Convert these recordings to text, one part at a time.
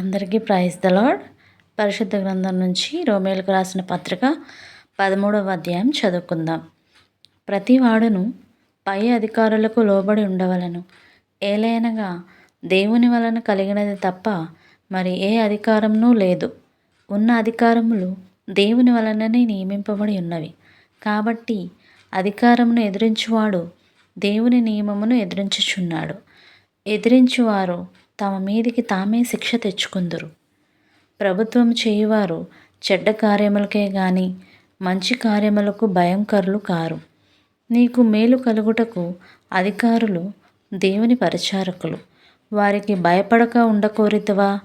అందరికీ praise the lord పరిశుద్ధ గ్రంథం నుంచి రోమేలకు రాసిన పత్రిక పదమూడవ అధ్యాయం చదువుకుందాం. ప్రతి వాడును పై అధికారులకు లోబడి ఉండవలను. ఏలైనగా దేవుని వలన కలిగినది తప్ప మరి ఏ అధికారమునూ లేదు. ఉన్న అధికారములు దేవుని వలననే నియమింపబడి ఉన్నవి. కాబట్టి అధికారమును ఎదిరించువాడు దేవుని నియమమును ఎదిరించుచున్నాడు. ఎదిరించువారు తమ మీదికి తామే శిక్ష తెచ్చుకుందురు. ప్రభుత్వం చేయువారు చెడ్డ కార్యములకే గాని మంచి కార్యములకు భయంకరులు కారు. నీకు మేలు కలుగుటకు అధికారులు దేవుని పరిచారకులు. వారికి భయపడక ఉండకోరితవా?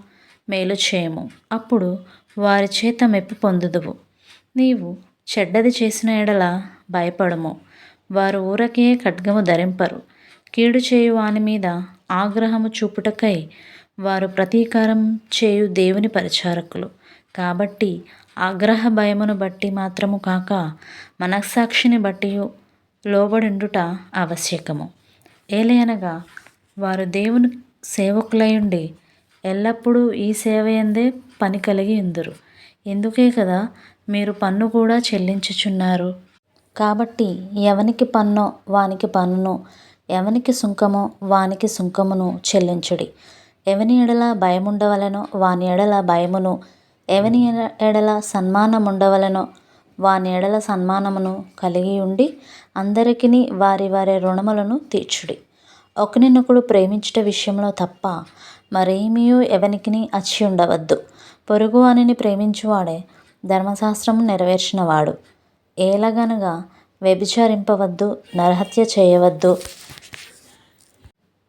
మేలు చేయము. అప్పుడు వారి చేత మెప్పు పొందుదువు. నీవు చెడ్డది చేసిన ఎడల భయపడము. వారు ఊరకే ఖడ్గము ధరింపరు. కీడు చేయు వాని మీద ఆగ్రహము చూపుటకై వారు ప్రతీకారం చేయు దేవుని పరిచారకులు. కాబట్టి ఆగ్రహ భయమును బట్టి మాత్రము కాక మనస్సాక్షిని బట్టి లోబడిండుట ఆవశ్యకము. ఏలయనగా వారు దేవుని సేవకులయుండి ఎల్లప్పుడూ ఈ సేవ ఎందే పని కలిగి ఉందురు ఎందుకే కదా మీరు పన్ను కూడా చెల్లించుచున్నారు. కాబట్టి ఎవనికి పన్నో వానికి పన్నునో ఎవనికి సుంకమో వానికి సుంకమును చెల్లించుడి. ఎవని ఎడల భయముండవలనో వాని ఎడల భయమును ఎవని ఎడల సన్మానముండవలనో వాని ఎడల సన్మానమును కలిగి ఉండి అందరికిని వారి వారి రుణములను తీర్చుడి. ఒకరినొకడు ప్రేమించుట విషయంలో తప్ప మరేమీయూ ఎవనికిని అచ్చి ఉండవద్దు పొరుగు వానిని ప్రేమించువాడే ధర్మశాస్త్రము నెరవేర్చినవాడు. ఏలగనగా వ్యభిచరింపవద్దు నరహత్య చేయవద్దు.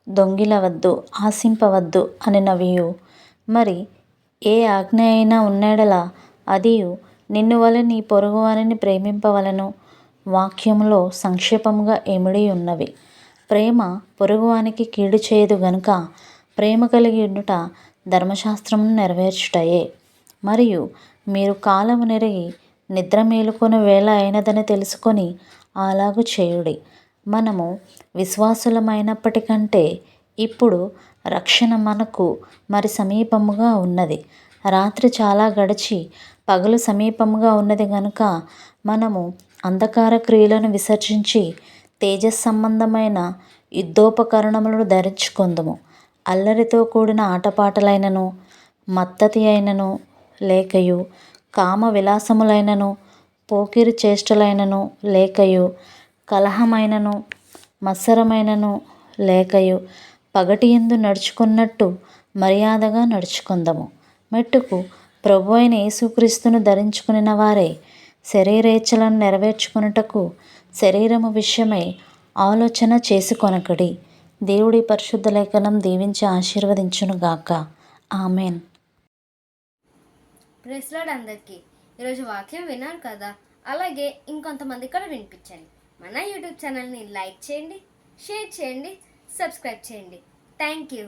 దొంగిలవద్దు ఆశింపవద్దు అనినవియు మరి ఏ ఆజ్ఞ అయినా ఉన్నెడల అదియు నిన్ను వలె నీ పొరుగువానిని ప్రేమింపవలను. వాక్యములో సంక్షేపముగా ఇమిడి ఉన్నవి. ప్రేమ పొరుగువానికి కీడు చేయదు గనుక ప్రేమ కలిగి ఉండుట ధర్మశాస్త్రమును నెరవేర్చుటయే. మరియు మీరు కాలము నెరిగి నిద్ర మేలుకొని వేళ అయినదని తెలుసుకొని అలాగు చేయుడి. మనము విశ్వాసులమైనప్పటికంటే ఇప్పుడు రక్షణ మనకు మరి సమీపముగా ఉన్నది. రాత్రి చాలా గడిచి పగలు సమీపముగా ఉన్నది కనుక మనము అంధకార క్రియలను విసర్జించి తేజస్ సంబంధమైన యుద్ధోపకరణములను ధరించుకుందుము. అల్లరితో కూడిన ఆటపాటలైనను మత్తతి అయినను లేకయు కామ విలాసములైనను పోకిరి చేష్టలైనను లేకయు కలహమైనను మత్సరమైనను లేకయు పగటి ఎందు నడుచుకున్నట్టు మర్యాదగా నడుచుకుందము. మెట్టుకు ప్రభు అయిన యేసుక్రీస్తును ధరించుకునిన వారే శరీరేచ్ఛలను నెరవేర్చుకున్నటకు శరీరము విషయమై ఆలోచన చేసుకొనకడి. దేవుడి పరిశుద్ధ లేఖనం దీవించి ఆశీర్వదించునుగాక ఆమెన్. ప్రెస్లాడ్ అందరికీ ఈరోజు వాక్యం విన్నారు కదా? అలాగే ఇంకొంతమంది కూడా వినిపించండి. మన యూట్యూబ్ ఛానల్ని లైక్ చేయండి షేర్ చేయండి సబ్స్క్రైబ్ చేయండి. Thank you.